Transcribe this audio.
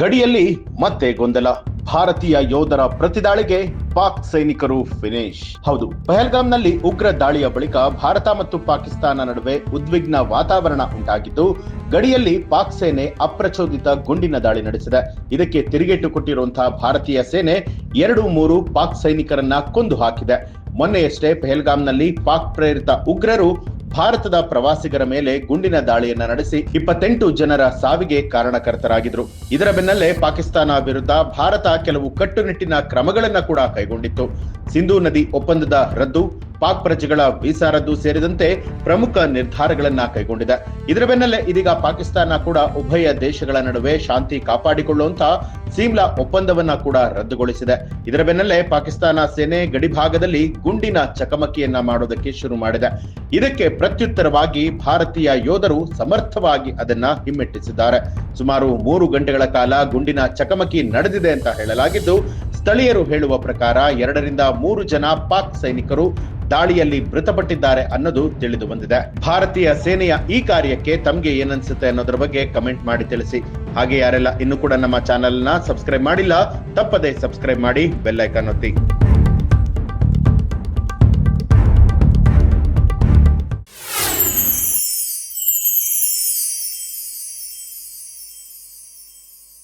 ಗಡಿಯಲ್ಲಿ ಮತ್ತೆ ಗೊಂದಲ. ಭಾರತೀಯ ಯೋಧರ ಪ್ರತಿದಾಳಿಗೆ ಪಾಕ್ ಸೈನಿಕರು ಫಿನಿಶ್ ಹೌದು, ಪಹಲ್ಗಾಮ್ನಲ್ಲಿ ಉಗ್ರ ದಾಳಿಯ ಬಳಿಕ ಭಾರತ ಮತ್ತು ಪಾಕಿಸ್ತಾನ ನಡುವೆ ಉದ್ವಿಗ್ನ ವಾತಾವರಣ ಉಂಟಾಗಿದ್ದು, ಗಡಿಯಲ್ಲಿ ಪಾಕ್ ಸೇನೆ ಅಪ್ರಚೋದಿತ ಗುಂಡಿನ ದಾಳಿ ನಡೆಸಿದೆ. ಇದಕ್ಕೆ ತಿರುಗೇಟು ಕೊಟ್ಟಿರುವಂತಹ ಭಾರತೀಯ ಸೇನೆ ಎರಡು ಮೂರು ಪಾಕ್ ಸೈನಿಕರನ್ನ ಕೊಂದು ಹಾಕಿದೆ. ಮೊನ್ನೆಯಷ್ಟೇ ಪೆಹಲ್ಗಾಮ್ನಲ್ಲಿ ಪಾಕ್ ಪ್ರೇರಿತ ಉಗ್ರರು ಭಾರತದ ಪ್ರವಾಸಿಗರ ಮೇಲೆ ಗುಂಡಿನ ದಾಳಿಯನ್ನ ನಡೆಸಿ ಇಪ್ಪತ್ತೆಂಟು ಜನರ ಸಾವಿಗೆ ಕಾರಣಕರ್ತರಾಗಿದ್ರು. ಇದರ ಬೆನ್ನಲ್ಲೇ ಪಾಕಿಸ್ತಾನ ವಿರುದ್ಧ ಭಾರತ ಕೆಲವು ಕಟ್ಟುನಿಟ್ಟಿನ ಕ್ರಮಗಳನ್ನ ಕೂಡ ಕೈಗೊಂಡಿತ್ತು. ಸಿಂಧೂ ನದಿ ಒಪ್ಪಂದದ ರದ್ದು ಪಾಕ್ ಪ್ರಜೆಗಳ ವೀಸಾ ರದ್ದು ಸೇರಿದಂತೆ ಪ್ರಮುಖ ನಿರ್ಧಾರಗಳನ್ನ ಕೈಗೊಂಡಿದೆ. ಇದರ ಬೆನ್ನಲ್ಲೇ ಇದೀಗ ಪಾಕಿಸ್ತಾನ ಕೂಡ ಉಭಯ ದೇಶಗಳ ನಡುವೆ ಶಾಂತಿ ಕಾಪಾಡಿಕೊಳ್ಳುವಂತಹ ಸೀಮ್ಲಾ ಒಪ್ಪಂದವನ್ನ ಕೂಡ ರದ್ದುಗೊಳಿಸಿದೆ. ಇದರ ಬೆನ್ನಲ್ಲೇ ಪಾಕಿಸ್ತಾನ ಸೇನೆ ಗಡಿಭಾಗದಲ್ಲಿ ಗುಂಡಿನ ಚಕಮಕಿಯನ್ನ ಮಾಡೋದಕ್ಕೆ ಶುರು ಮಾಡಿದೆ. ಇದಕ್ಕೆ ಪ್ರತ್ಯುತ್ತರವಾಗಿ ಭಾರತೀಯ ಯೋಧರು ಸಮರ್ಥವಾಗಿ ಅದನ್ನ ಹಿಮ್ಮೆಟ್ಟಿಸಿದ್ದಾರೆ. ಸುಮಾರು ಮೂರು ಗಂಟೆಗಳ ಕಾಲ ಗುಂಡಿನ ಚಕಮಕಿ ನಡೆದಿದೆ ಅಂತ ಹೇಳಲಾಗಿದ್ದು, ಸ್ಥಳೀಯರು ಹೇಳುವ ಪ್ರಕಾರ ಎರಡರಿಂದ ಮೂರು ಜನ ಪಾಕ್ ಸೈನಿಕರು ದಾಳಿಯಲ್ಲಿ ಮೃತಪಟ್ಟಿದ್ದಾರೆ ಅನ್ನೋದು ತಿಳಿದು ಬಂದಿದೆ. ಭಾರತೀಯ ಸೇನೆಯ ಈ ಕಾರ್ಯಕ್ಕೆ ತಮ್ಗೆ ಏನನ್ಸುತ್ತೆ ಅನ್ನೋದ್ರ ಬಗ್ಗೆ ಕಮೆಂಟ್ ಮಾಡಿ ತಿಳಿಸಿ. ಹಾಗೆ ಯಾರೆಲ್ಲ ಇನ್ನು ಕೂಡ ನಮ್ಮ ಚಾನೆಲ್ನ ಸಬ್ಸ್ಕ್ರೈಬ್ ಮಾಡಿಲ್ಲ, ತಪ್ಪದೆ ಸಬ್ಸ್ಕ್ರೈಬ್ ಮಾಡಿ ಬೆಲ್ಲೈಕನ್ ಒತ್ತಿ.